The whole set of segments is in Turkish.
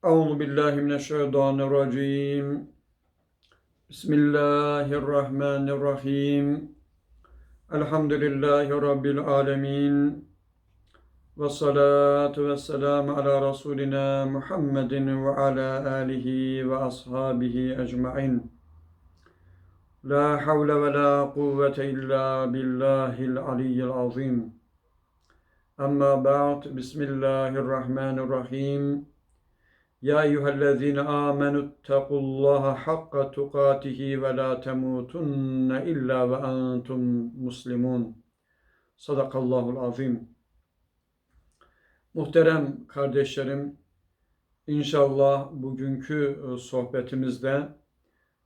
أعوذ بالله من الشيطان الرجيم. بسم الله الرحمن الرحيم. الحمد لله رب العالمين. والصلاة والسلام على رسولنا محمد وعلى آله وأصحابه أجمعين. لا حول ولا قوة إلا بالله العلي العظيم. أما بعد بسم الله الرحمن الرحيم. يا أيها الذين آمنوا اتقوا الله حق تقاته ولا تموتن إلا وأنتم مسلمون صدق الله العظيم Muhterem kardeşlerim, inşallah bugünkü e, sohbetimizde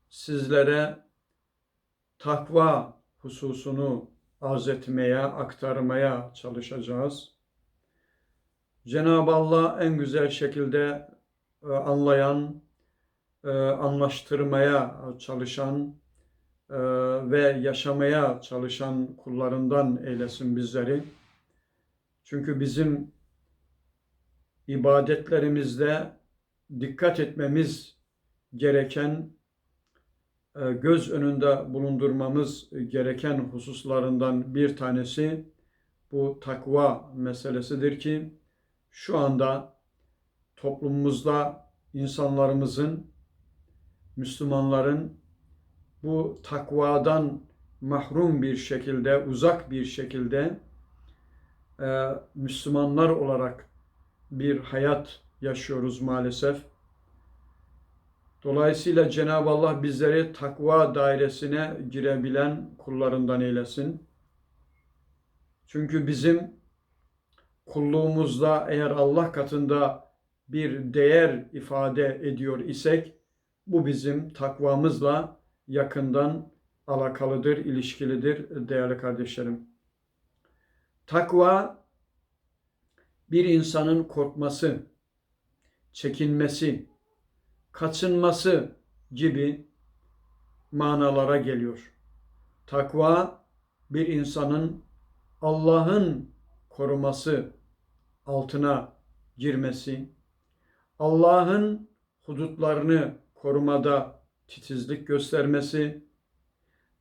sizlere takva hususunu arz etmeye, aktarmaya çalışacağız. Cenab-ı Allah en güzel şekilde e, anlayan, e, anlaştırmaya çalışan e, ve yaşamaya çalışan kullarından eylesin bizleri. Çünkü bizim ibadetlerimizde dikkat etmemiz gereken, göz önünde bulundurmamız gereken hususlarından bir tanesi bu takva meselesidir ki şu anda toplumumuzda insanlarımızın, Müslümanların bu takvadan mahrum bir şekilde, uzak bir şekilde e, Müslümanlar olarak bir hayat yaşıyoruz maalesef. Dolayısıyla Cenab-ı Allah bizleri takva dairesine girebilen kullarından eylesin. Çünkü bizim kulluğumuzda eğer Allah katında bir değer ifade ediyor isek bu bizim takvamızla yakından alakalıdır, ilişkilidir değerli kardeşlerim. Takva bir insanın korkması, çekinmesi, kaçınması gibi manalara geliyor. Takva bir insanın Allah'ın koruması altına girmesi, Allah'ın hudutlarını korumada titizlik göstermesi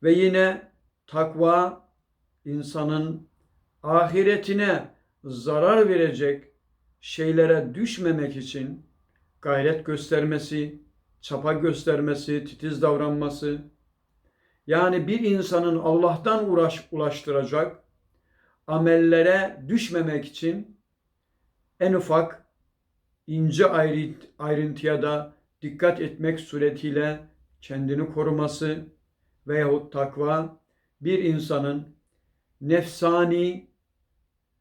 ve yine takva insanın ahiretine zarar verecek şeylere düşmemek için gayret göstermesi, çapa göstermesi, titiz davranması, yani bir insanın Allah'tan uğraş, ulaştıracak amellere düşmemek için en ufak ince ayrıntıya da dikkat etmek suretiyle kendini koruması veyahut takva bir insanın nefsani,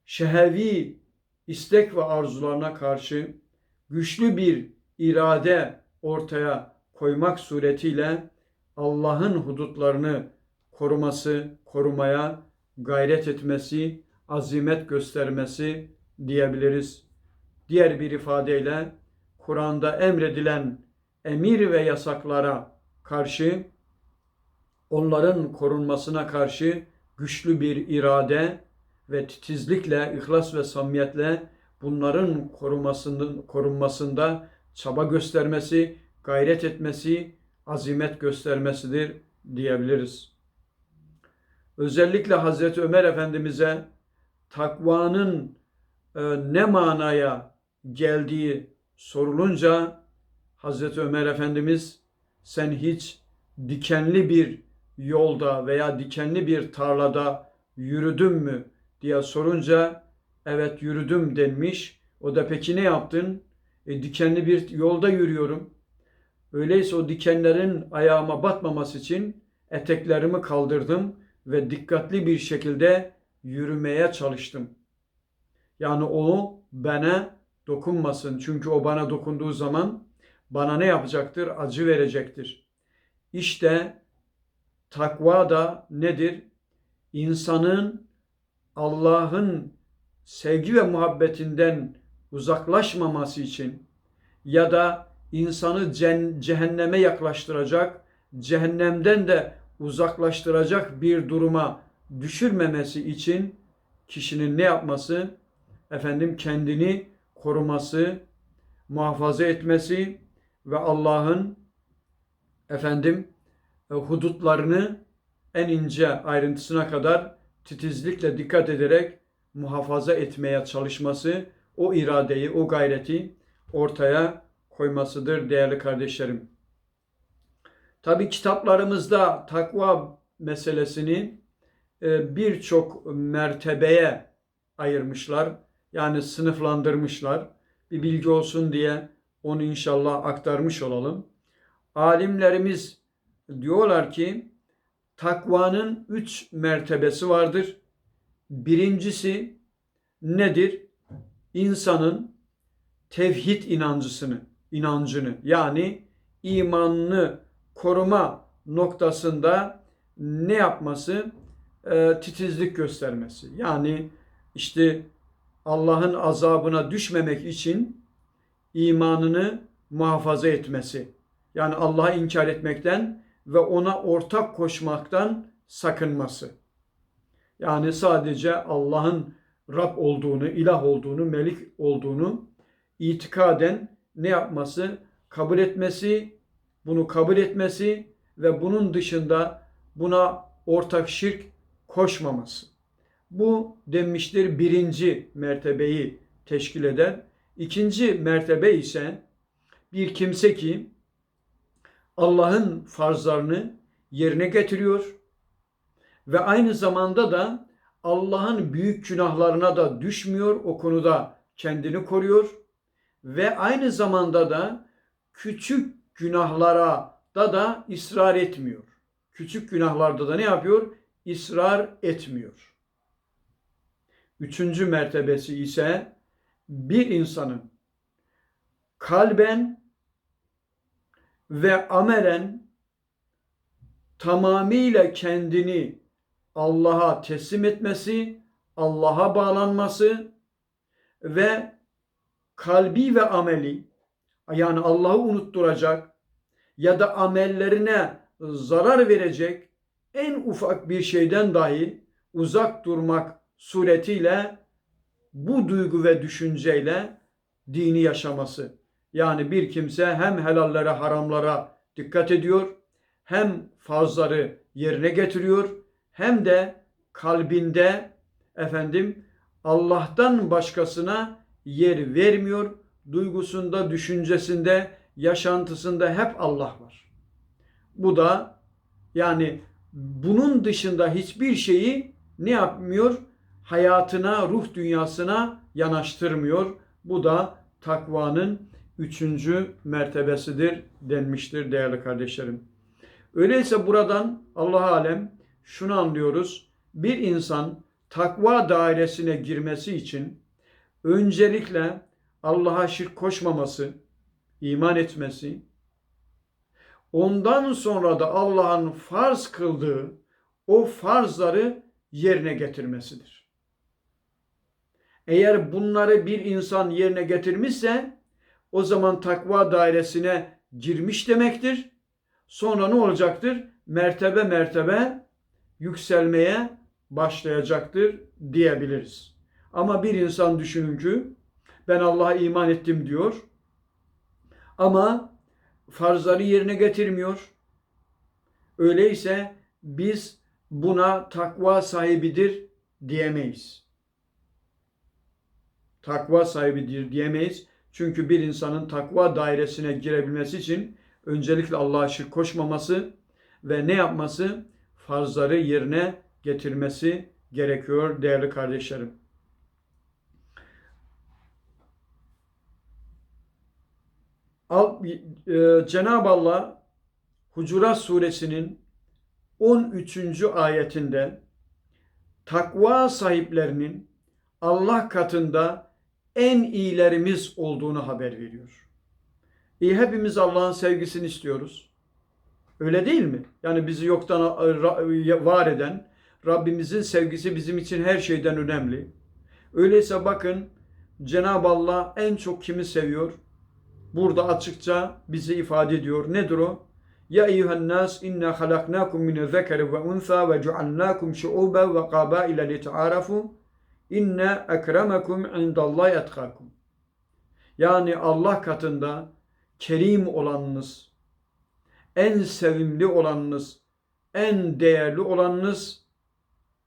şehevi istek ve arzularına karşı güçlü bir irade ortaya koymak suretiyle Allah'ın hudutlarını koruması, korumaya gayret etmesi, azimet göstermesi diyebiliriz. Diğer bir ifadeyle Kur'an'da emredilen emir ve yasaklara karşı onların korunmasına karşı güçlü bir irade ve titizlikle, ihlas ve samiyetle bunların korumasının korunmasında çaba göstermesi, gayret etmesi, azimet göstermesidir diyebiliriz. Özellikle Hazreti Ömer Efendimiz'e takvanın e, ne manaya geldiği sorulunca Hazreti Ömer Efendimiz sen hiç dikenli bir yolda veya dikenli bir tarlada yürüdün mü diye sorunca evet yürüdüm denmiş. O da peki ne yaptın? E, dikenli bir yolda yürüyorum. Öyleyse o dikenlerin ayağıma batmaması için eteklerimi kaldırdım ve dikkatli bir şekilde yürümeye çalıştım. Yani o bana dokunmasın. Çünkü o bana dokunduğu zaman bana ne yapacaktır? Acı verecektir. İşte takva da nedir? İnsanın Allah'ın sevgi ve muhabbetinden uzaklaşmaması için ya da insanı cehenneme yaklaştıracak, cehennemden de uzaklaştıracak bir duruma düşürmemesi için kişinin ne yapması? Efendim kendini koruması, muhafaza etmesi ve Allah'ın efendim e, hudutlarını en ince ayrıntısına kadar titizlikle dikkat ederek muhafaza etmeye çalışması, o iradeyi, o gayreti ortaya koymasıdır değerli kardeşlerim. Tabi kitaplarımızda takva meselesini e, birçok mertebeye ayırmışlar. Yani sınıflandırmışlar. Bir bilgi olsun diye onu inşallah aktarmış olalım. Alimlerimiz diyorlar ki takvanın üç mertebesi vardır. Birincisi nedir? İnsanın tevhid inancısını, inancını yani imanını koruma noktasında ne yapması? E, titizlik göstermesi. Yani işte Allah'ın azabına düşmemek için imanını muhafaza etmesi. Yani Allah'ı inkar etmekten ve ona ortak koşmaktan sakınması. Yani sadece Allah'ın Rab olduğunu, ilah olduğunu, melik olduğunu itikaden ne yapması? Kabul etmesi, bunu kabul etmesi ve bunun dışında buna ortak şirk koşmaması. Bu demiştir birinci mertebeyi teşkil eder. İkinci mertebe ise bir kimse ki Allah'ın farzlarını yerine getiriyor ve aynı zamanda da Allah'ın büyük günahlarına da düşmüyor, o konuda kendini koruyor ve aynı zamanda da küçük günahlara da da ısrar etmiyor. Küçük günahlarda da ne yapıyor? İsrar etmiyor. Üçüncü mertebesi ise bir insanın kalben ve amelen tamamıyla kendini Allah'a teslim etmesi, Allah'a bağlanması ve kalbi ve ameli yani Allah'ı unutturacak ya da amellerine zarar verecek en ufak bir şeyden dahi uzak durmak suretiyle bu duygu ve düşünceyle dini yaşaması. Yani bir kimse hem helallere haramlara dikkat ediyor, hem farzları yerine getiriyor, hem de kalbinde efendim Allah'tan başkasına yer vermiyor. Duygusunda, düşüncesinde, yaşantısında hep Allah var. Bu da yani bunun dışında hiçbir şeyi ne yapmıyor? Hayatına, ruh dünyasına yanaştırmıyor. Bu da takvanın üçüncü mertebesidir denmiştir değerli kardeşlerim. Öyleyse buradan Allah alem şunu anlıyoruz. Bir insan takva dairesine girmesi için öncelikle Allah'a şirk koşmaması, iman etmesi, ondan sonra da Allah'ın farz kıldığı o farzları yerine getirmesidir. Eğer bunları bir insan yerine getirmişse o zaman takva dairesine girmiş demektir. Sonra ne olacaktır? Mertebe mertebe yükselmeye başlayacaktır diyebiliriz. Ama bir insan düşünün ki ben Allah'a iman ettim diyor. Ama farzları yerine getirmiyor. Öyleyse biz buna takva sahibidir diyemeyiz. Takva sahibidir diyemeyiz. Çünkü bir insanın takva dairesine girebilmesi için öncelikle Allah'a şirk koşmaması ve ne yapması? Farzları yerine getirmesi gerekiyor değerli kardeşlerim. E, Cenab-ı Allah Hucurat suresinin 13. ayetinde takva sahiplerinin Allah katında en iyilerimiz olduğunu haber veriyor. İyi hepimiz Allah'ın sevgisini istiyoruz. Öyle değil mi? Yani bizi yoktan var eden Rabbimizin sevgisi bizim için her şeyden önemli. Öyleyse bakın Cenab-ı Allah en çok kimi seviyor? Burada açıkça bize ifade ediyor. Nedir o? Ya eyyühen nas inna halaknakum min zekeri ve unsa ve cealnakum şuuben ve qabaile li ta'arafu İnne ekremekum indallahi etkakum. Yani Allah katında kerim olanınız, en sevimli olanınız, en değerli olanınız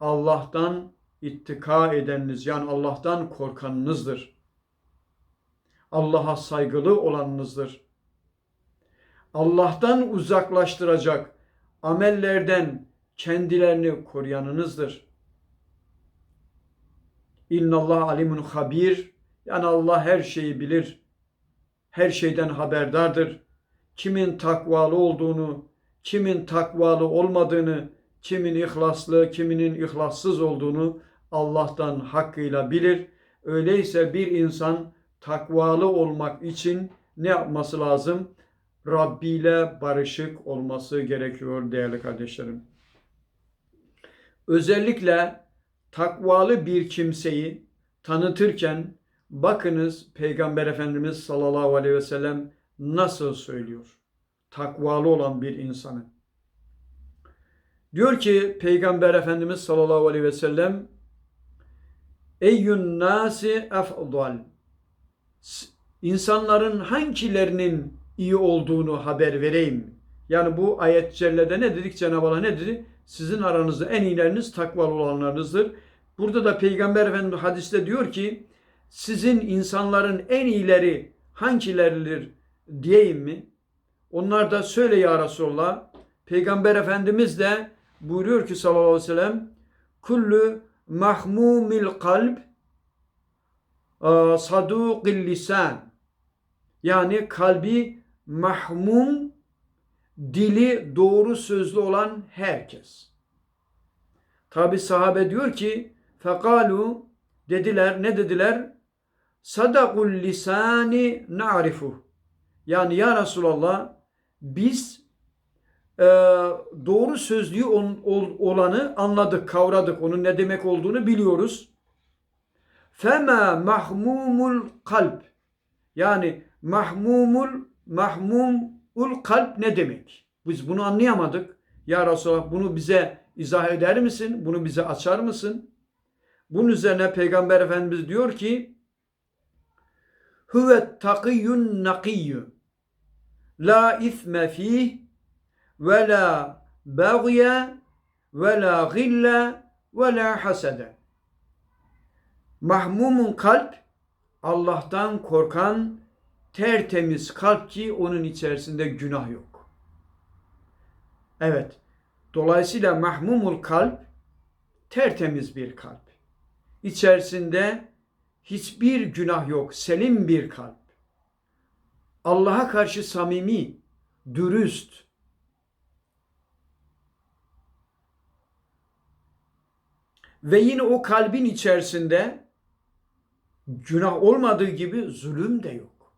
Allah'tan ittika edeniniz yani Allah'tan korkanınızdır. Allah'a saygılı olanınızdır. Allah'tan uzaklaştıracak amellerden kendilerini koruyanınızdır. İnnallah alimun habir. Yani Allah her şeyi bilir. Her şeyden haberdardır. Kimin takvalı olduğunu, kimin takvalı olmadığını, kimin ihlaslı, kiminin ihlassız olduğunu Allah'tan hakkıyla bilir. Öyleyse bir insan takvalı olmak için ne yapması lazım? Rabbi ile barışık olması gerekiyor değerli kardeşlerim. Özellikle takvalı bir kimseyi tanıtırken bakınız Peygamber Efendimiz sallallahu aleyhi ve sellem nasıl söylüyor? Takvalı olan bir insanı. Diyor ki Peygamber Efendimiz sallallahu aleyhi ve sellem Eyyün nasi efdal İnsanların hangilerinin iyi olduğunu haber vereyim. Yani bu ayet cellede ne dedik Cenab-ı Allah ne dedi? Sizin aranızda en iyileriniz takvalı olanlarınızdır. Burada da Peygamber Efendimiz hadiste diyor ki sizin insanların en iyileri hangileridir diyeyim mi? Onlar da söyle ya Resulallah. Peygamber Efendimiz de buyuruyor ki sallallahu aleyhi ve sellem kullu mahmumil kalb sadukil lisan yani kalbi mahmum dili doğru sözlü olan herkes. Tabi sahabe diyor ki fekalu dediler ne dediler? Sadakul lisani na'rifu. Yani ya Resulallah biz e, doğru sözlü on, ol, olanı anladık, kavradık. Onun ne demek olduğunu biliyoruz. Fema mahmumul kalp. Yani mahmumul mahmumul kalp ne demek? Biz bunu anlayamadık. Ya Resulallah bunu bize izah eder misin? Bunu bize açar mısın? Bunun üzerine Peygamber Efendimiz diyor ki Huve takiyyun nakiyyun la isme fih ve la bagye ve la gille ve la hasede. Mahmumun kalp Allah'tan korkan tertemiz kalp ki onun içerisinde günah yok. Evet. Dolayısıyla mahmumul kalp tertemiz bir kalp. İçerisinde hiçbir günah yok. Selim bir kalp. Allah'a karşı samimi, dürüst, ve yine o kalbin içerisinde günah olmadığı gibi zulüm de yok.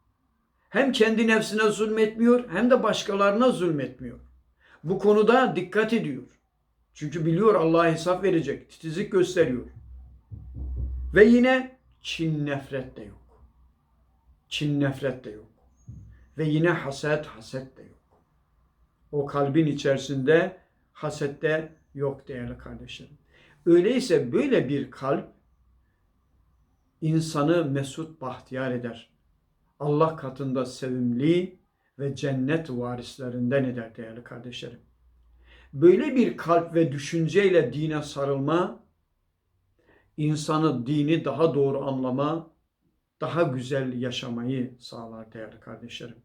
Hem kendi nefsine zulmetmiyor hem de başkalarına zulmetmiyor. Bu konuda dikkat ediyor. Çünkü biliyor Allah'a hesap verecek. Titizlik gösteriyor. Ve yine Çin nefret de yok. Çin nefret de yok. Ve yine haset, haset de yok. O kalbin içerisinde haset de yok değerli kardeşlerim. Öyleyse böyle bir kalp insanı mesut bahtiyar eder. Allah katında sevimli ve cennet varislerinden eder değerli kardeşlerim. Böyle bir kalp ve düşünceyle dine sarılma, insanı dini daha doğru anlama, daha güzel yaşamayı sağlar değerli kardeşlerim.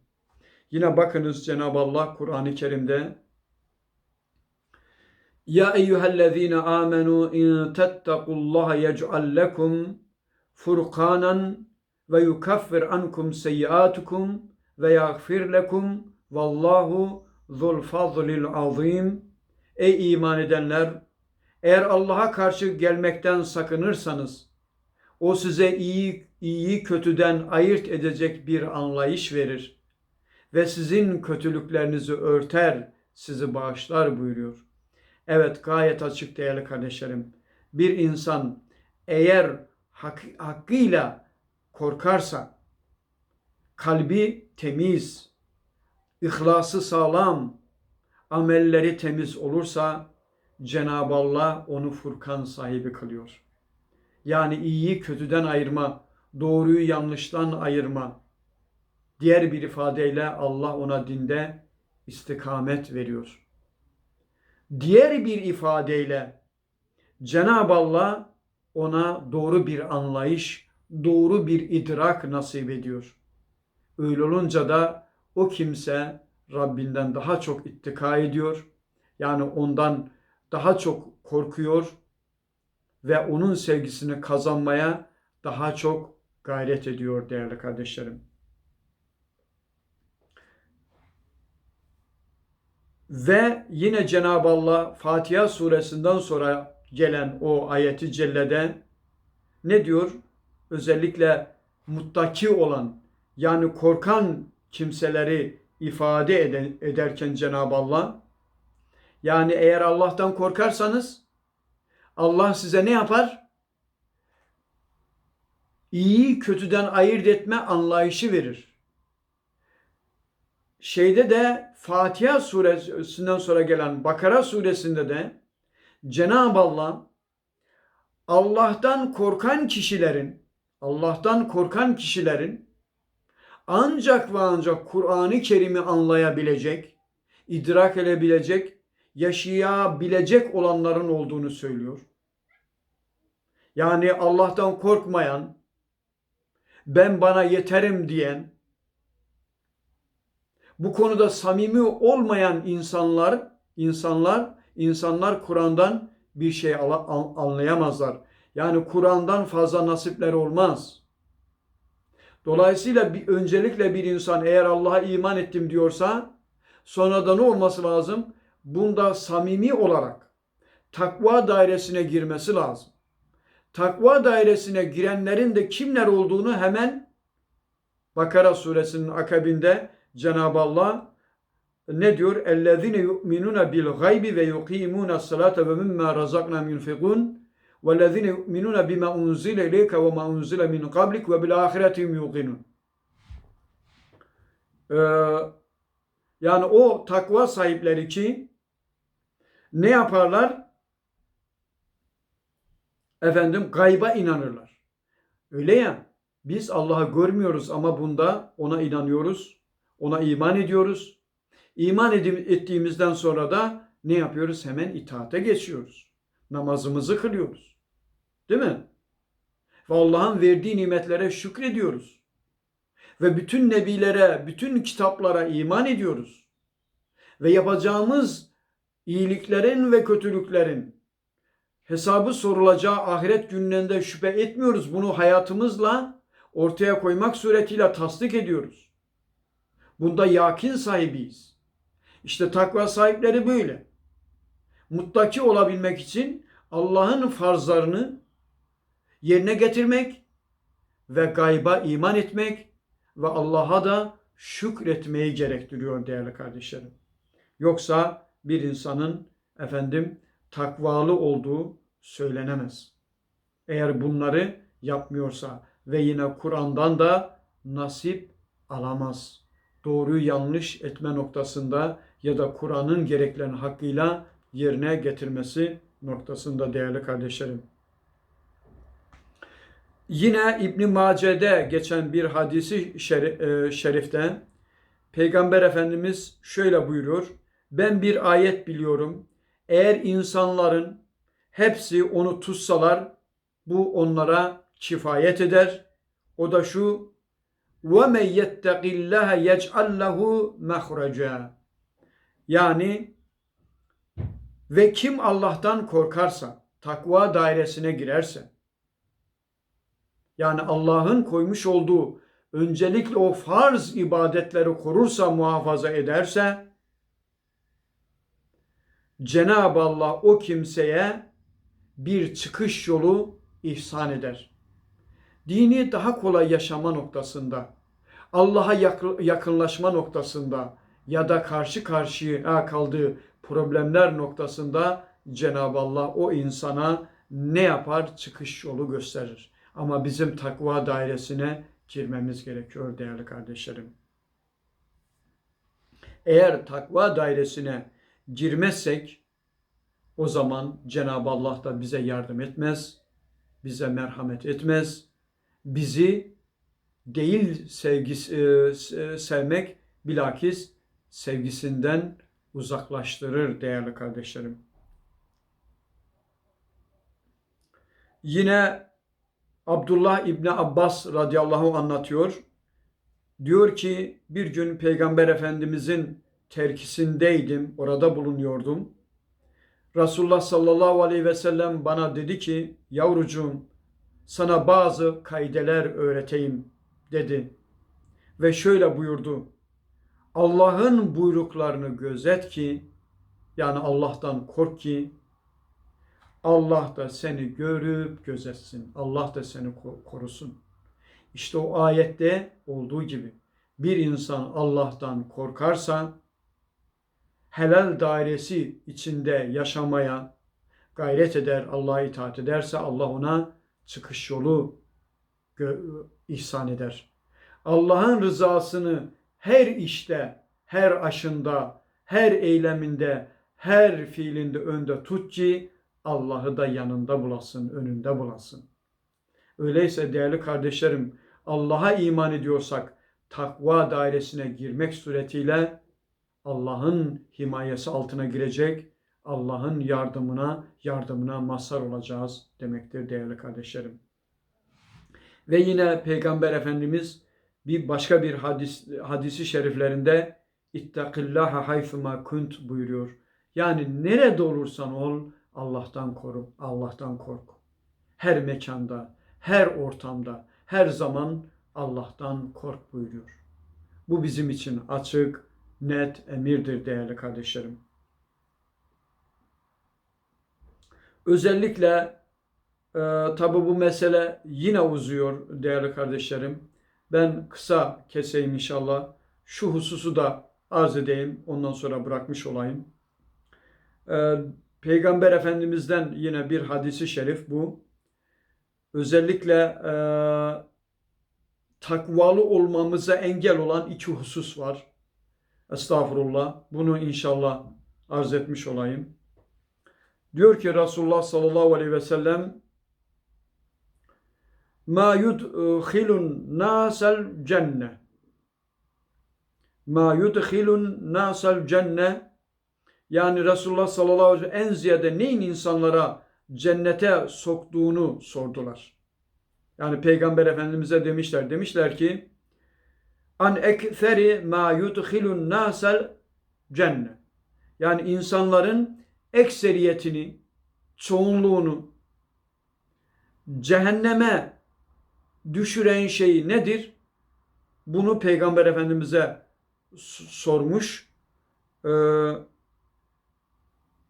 Yine bakınız Cenab-ı Allah Kur'an-ı Kerim'de Ya eyyühellezine amenu in tettequllaha yec'al lekum furkanan ve yukaffir ankum seyyiatukum ve yagfir lekum vallahu zul azim. Ey iman edenler! Eğer Allah'a karşı gelmekten sakınırsanız, o size iyi, iyi kötüden ayırt edecek bir anlayış verir ve sizin kötülüklerinizi örter, sizi bağışlar buyuruyor. Evet gayet açık değerli kardeşlerim. Bir insan eğer hak, hakkıyla korkarsa, kalbi temiz, ihlası sağlam, amelleri temiz olursa Cenab-ı Allah onu Furkan sahibi kılıyor. Yani iyiyi kötüden ayırma, doğruyu yanlıştan ayırma, Diğer bir ifadeyle Allah ona dinde istikamet veriyor. Diğer bir ifadeyle Cenab-ı Allah ona doğru bir anlayış, doğru bir idrak nasip ediyor. Öyle olunca da o kimse Rabbinden daha çok ittika ediyor. Yani ondan daha çok korkuyor ve onun sevgisini kazanmaya daha çok gayret ediyor değerli kardeşlerim. Ve yine Cenab-ı Allah Fatiha suresinden sonra gelen o ayeti cellede ne diyor? Özellikle muttaki olan yani korkan kimseleri ifade ederken Cenab-ı Allah yani eğer Allah'tan korkarsanız Allah size ne yapar? İyi kötüden ayırt etme anlayışı verir. Şeyde de Fatiha suresinden sonra gelen Bakara suresinde de Cenab-ı Allah Allah'tan korkan kişilerin Allah'tan korkan kişilerin ancak ve ancak Kur'an-ı Kerim'i anlayabilecek, idrak edebilecek, yaşayabilecek olanların olduğunu söylüyor. Yani Allah'tan korkmayan, ben bana yeterim diyen, bu konuda samimi olmayan insanlar, insanlar, insanlar Kur'an'dan bir şey anlayamazlar. Yani Kur'an'dan fazla nasipler olmaz. Dolayısıyla bir, öncelikle bir insan eğer Allah'a iman ettim diyorsa sonra da ne olması lazım? bunda samimi olarak takva dairesine girmesi lazım. Takva dairesine girenlerin de kimler olduğunu hemen Bakara suresinin akabinde Cenab-ı Allah ne diyor? اَلَّذ۪ينَ يُؤْمِنُونَ بِالْغَيْبِ وَيُقِيمُونَ الصَّلَاةَ وَمِمَّا رَزَقْنَا يُنْفِقُونَ وَالَّذ۪ينَ يُؤْمِنُونَ بِمَا اُنْزِلَ اِلَيْكَ وَمَا اُنْزِلَ مِنْ قَبْلِكَ وَبِالْآخِرَةِ يُوقِنُونَ ee, Yani o takva sahipleri ki ne yaparlar? Efendim gayba inanırlar. Öyle ya biz Allah'ı görmüyoruz ama bunda ona inanıyoruz. Ona iman ediyoruz. İman ettiğimizden sonra da ne yapıyoruz? Hemen itaate geçiyoruz. Namazımızı kılıyoruz. Değil mi? Ve Allah'ın verdiği nimetlere şükrediyoruz. Ve bütün nebilere, bütün kitaplara iman ediyoruz. Ve yapacağımız iyiliklerin ve kötülüklerin hesabı sorulacağı ahiret günlerinde şüphe etmiyoruz. Bunu hayatımızla ortaya koymak suretiyle tasdik ediyoruz. Bunda yakin sahibiyiz. İşte takva sahipleri böyle. Muttaki olabilmek için Allah'ın farzlarını yerine getirmek ve gayba iman etmek ve Allah'a da şükretmeyi gerektiriyor değerli kardeşlerim. Yoksa bir insanın efendim takvalı olduğu söylenemez. Eğer bunları yapmıyorsa ve yine Kur'an'dan da nasip alamaz. Doğruyu yanlış etme noktasında ya da Kur'an'ın gereklerini hakkıyla yerine getirmesi noktasında değerli kardeşlerim. Yine İbn Mace'de geçen bir hadisi e, şerifte Peygamber Efendimiz şöyle buyuruyor Ben bir ayet biliyorum. Eğer insanların hepsi onu tutsalar bu onlara kifayet eder. O da şu وَمَنْ يَتَّقِ اللّٰهَ يَجْعَلْ لَهُ مَخْرَجًا Yani ve kim Allah'tan korkarsa, takva dairesine girerse, yani Allah'ın koymuş olduğu öncelikle o farz ibadetleri korursa, muhafaza ederse, Cenab-ı Allah o kimseye bir çıkış yolu ihsan eder. Dini daha kolay yaşama noktasında, Allah'a yakınlaşma noktasında ya da karşı karşıya kaldığı problemler noktasında Cenab-ı Allah o insana ne yapar? Çıkış yolu gösterir. Ama bizim takva dairesine girmemiz gerekiyor değerli kardeşlerim. Eğer takva dairesine girmezsek o zaman Cenab-ı Allah da bize yardım etmez, bize merhamet etmez, bizi değil sevgisi, e, se- sevmek bilakis sevgisinden uzaklaştırır değerli kardeşlerim. Yine Abdullah İbni Abbas radıyallahu anlatıyor. Diyor ki bir gün Peygamber Efendimizin terkisindeydim, orada bulunuyordum. Resulullah sallallahu aleyhi ve sellem bana dedi ki, yavrucuğum sana bazı kaideler öğreteyim dedi. Ve şöyle buyurdu. Allah'ın buyruklarını gözet ki, yani Allah'tan kork ki, Allah da seni görüp gözetsin. Allah da seni ko- korusun. İşte o ayette olduğu gibi bir insan Allah'tan korkarsa helal dairesi içinde yaşamaya gayret eder, Allah'a itaat ederse Allah ona çıkış yolu ihsan eder. Allah'ın rızasını her işte, her aşında, her eyleminde, her fiilinde önde tut ki Allah'ı da yanında bulasın, önünde bulasın. Öyleyse değerli kardeşlerim, Allah'a iman ediyorsak takva dairesine girmek suretiyle Allah'ın himayesi altına girecek, Allah'ın yardımına, yardımına mazhar olacağız demektir değerli kardeşlerim. Ve yine Peygamber Efendimiz bir başka bir hadis hadisi şeriflerinde ittakillaha haythuma kunt buyuruyor. Yani nerede olursan ol Allah'tan koru, Allah'tan kork. Her mekanda, her ortamda, her zaman Allah'tan kork buyuruyor. Bu bizim için açık, net emirdir değerli kardeşlerim. Özellikle e, tabi bu mesele yine uzuyor değerli kardeşlerim. Ben kısa keseyim inşallah. Şu hususu da arz edeyim. Ondan sonra bırakmış olayım. E, Peygamber Efendimiz'den yine bir hadisi şerif bu. Özellikle e, takvalı olmamıza engel olan iki husus var. Estağfurullah. Bunu inşallah arz etmiş olayım. Diyor ki Resulullah sallallahu aleyhi ve sellem ma yudkhilun nasal cenne ma yudkhilun nasal cenne yani Resulullah sallallahu aleyhi ve sellem en ziyade neyin insanlara cennete soktuğunu sordular. Yani Peygamber Efendimiz'e demişler. Demişler ki an ektheri ma yudkhilun nasal cenne. Yani insanların ekseriyetini, çoğunluğunu cehenneme düşüren şey nedir? Bunu Peygamber Efendimiz'e sormuş. Ee,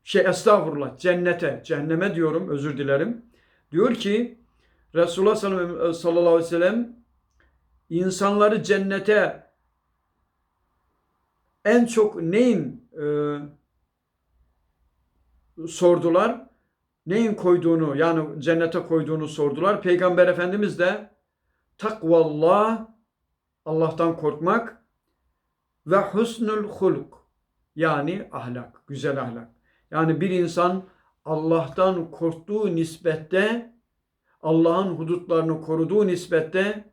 şey estağfurullah cennete, cehenneme diyorum özür dilerim. Diyor ki Resulullah sallallahu aleyhi ve sellem insanları cennete en çok neyin e, sordular? Neyin koyduğunu yani cennete koyduğunu sordular. Peygamber Efendimiz de takvallah Allah'tan korkmak ve husnul huluk yani ahlak, güzel ahlak. Yani bir insan Allah'tan korktuğu nispette Allah'ın hudutlarını koruduğu nispette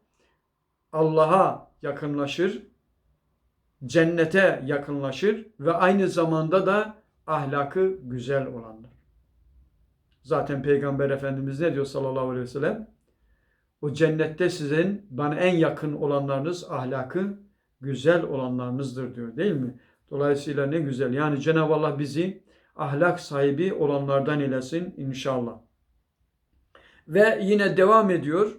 Allah'a yakınlaşır, cennete yakınlaşır ve aynı zamanda da ahlakı güzel olandır. Zaten Peygamber Efendimiz ne diyor sallallahu aleyhi ve sellem? O cennette sizin bana en yakın olanlarınız ahlakı güzel olanlarınızdır diyor değil mi? Dolayısıyla ne güzel. Yani Cenab-ı Allah bizi ahlak sahibi olanlardan eylesin inşallah. Ve yine devam ediyor.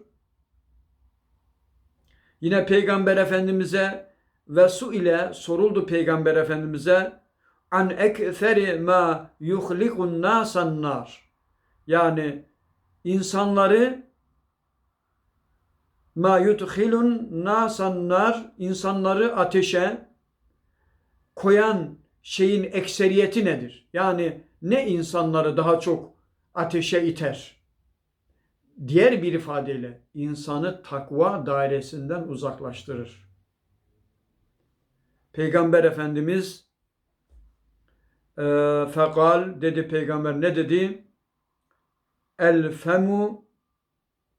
Yine Peygamber Efendimiz'e ve su ile soruldu Peygamber Efendimiz'e an ekferi ma yuhlikun nasan nar. Yani insanları ma yudkhilun nasan nar insanları ateşe koyan şeyin ekseriyeti nedir? Yani ne insanları daha çok ateşe iter? Diğer bir ifadeyle insanı takva dairesinden uzaklaştırır. Peygamber Efendimiz e, fekal dedi peygamber ne dedi? El femu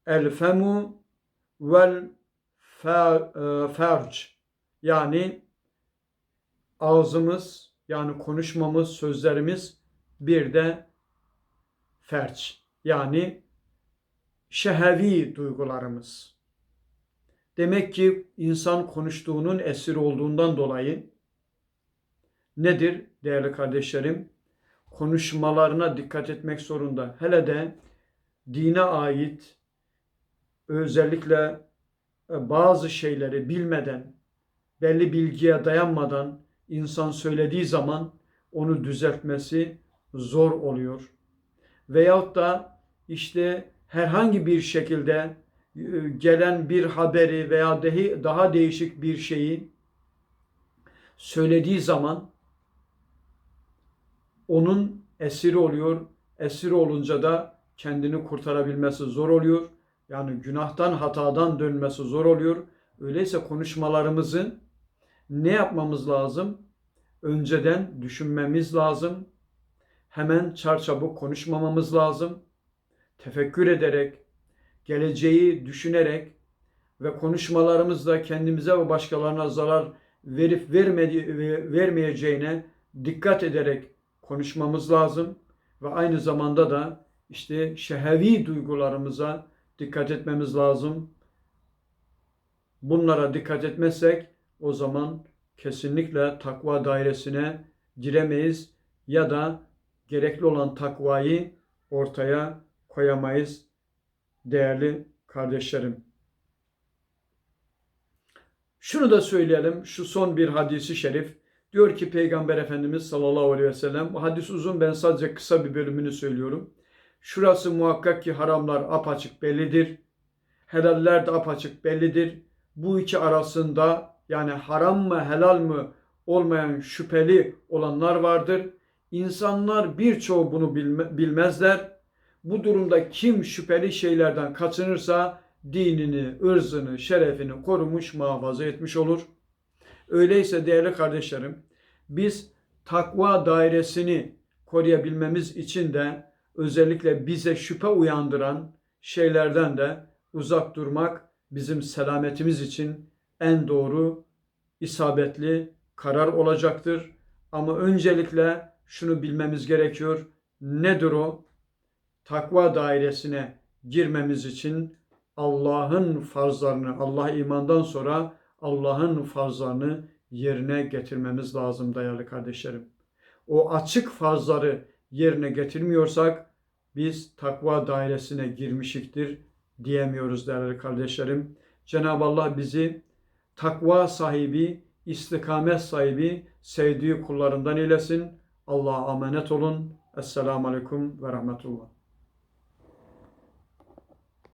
el femu vel e, ferc yani ağzımız yani konuşmamız, sözlerimiz bir de ferç yani şehevi duygularımız. Demek ki insan konuştuğunun esiri olduğundan dolayı nedir değerli kardeşlerim? Konuşmalarına dikkat etmek zorunda. Hele de dine ait özellikle e, bazı şeyleri bilmeden, belli bilgiye dayanmadan insan söylediği zaman onu düzeltmesi zor oluyor. Veyahut da işte herhangi bir şekilde e, gelen bir haberi veya daha değişik bir şeyi söylediği zaman onun esiri oluyor. Esiri olunca da kendini kurtarabilmesi zor oluyor. Yani günahtan, hatadan dönmesi zor oluyor. Öyleyse konuşmalarımızı ne yapmamız lazım? Önceden düşünmemiz lazım. Hemen çarçabuk konuşmamamız lazım. Tefekkür ederek, geleceği düşünerek ve konuşmalarımızda kendimize ve başkalarına zarar verip vermedi, vermeyeceğine dikkat ederek konuşmamız lazım ve aynı zamanda da işte şehevi duygularımıza dikkat etmemiz lazım. Bunlara dikkat etmezsek o zaman kesinlikle takva dairesine giremeyiz ya da gerekli olan takvayı ortaya koyamayız değerli kardeşlerim. Şunu da söyleyelim. Şu son bir hadisi şerif. Diyor ki Peygamber Efendimiz sallallahu aleyhi ve sellem. Hadis uzun ben sadece kısa bir bölümünü söylüyorum. Şurası muhakkak ki haramlar apaçık bellidir. Helaller de apaçık bellidir. Bu iki arasında yani haram mı helal mı olmayan şüpheli olanlar vardır. İnsanlar birçoğu bunu bilmezler. Bu durumda kim şüpheli şeylerden kaçınırsa dinini, ırzını, şerefini korumuş, muhafaza etmiş olur. Öyleyse değerli kardeşlerim, biz takva dairesini koruyabilmemiz için de özellikle bize şüphe uyandıran şeylerden de uzak durmak bizim selametimiz için en doğru, isabetli karar olacaktır. Ama öncelikle şunu bilmemiz gerekiyor. Nedir o? Takva dairesine girmemiz için Allah'ın farzlarını, Allah imandan sonra Allah'ın farzlarını yerine getirmemiz lazım değerli kardeşlerim. O açık farzları yerine getirmiyorsak biz takva dairesine girmişiktir diyemiyoruz değerli kardeşlerim. Cenab-ı Allah bizi takva sahibi, istikamet sahibi, sevdiği kullarından eylesin. Allah'a emanet olun. Esselamu Aleyküm ve Rahmetullah.